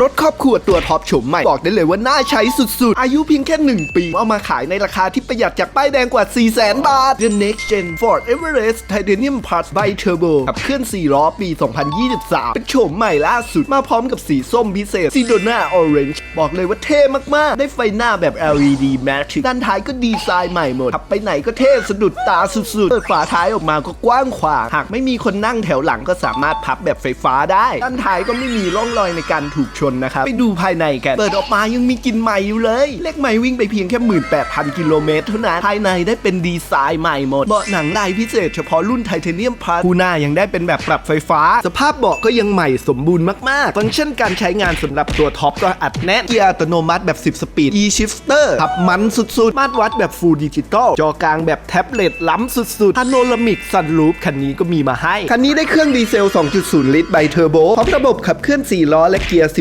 รถครอบครัวตัวท็อปโฉมใหม่ บอกได้เลยว่าน่าใช้สุดๆ อายุเพียงแค่ 1 ปี เอามาขายในราคาที่ประหยัดจากป้ายแดงกว่า 4 0 0 0 0 0 บาท The Next Gen Ford Everest Titanium Plus Bi Turbo ขับเคลื่อน 4 ล้อปี 2023 เป็นโฉมใหม่ล่าสุดมาพร้อมกับสีส้มพิเศษ s i d o n a Orange บอกเลยว่าเท่มากๆ ได้ไฟหน้าแบบ LED Matrix ด้านท้ายก็ดีไซน์ใหม่หมด ขับไปไหนก็เท่สะดุดตาสุดๆ เปิดฝาท้ายออกมาก็กว้างขวาง หากไม่มีคนนั่งแถวหลังก็สามารถพับแบบไฟฟ้าได้ ด้านท้ายก็ไม่มีร่องรอยในการถูกชนนะครับ ไปดูภายในกัน เปิดออกมายังมีกลิ่นใหม่อยู่เลย เลขใหม่วิ่งไปเพียงแค่ 18,000 กิโลเมตรเท่านั้น ภายในได้เป็นดีไซน์ใหม่หมด เบาะหนังลายพิเศษเฉพาะรุ่นไทเทเนียมพลัสคู่หน้ายังได้เป็นแบบปรับไฟฟ้า สภาพเบาะก็ยังใหม่สมบูรณ์มากๆ ฟังก์ชันการใช้งานสำหรับตัวท็อปก็อัดแน่นเกียร์อัตโนมัติแบบ 10 สปีด e-shifter ขับมันสุดๆ มาตรวัดแบบ Full Digital จอกลางแบบแท็บเล็ตล้ำสุดๆพาโนรามิกซันรูฟคันนี้ก็มีมาให้ คันนี้ได้เครื่องดีเซล 2.0 ลิตรไบเทอร์โบพร้อมระบบขับเคลื่อน 4 ล้อและเกียร์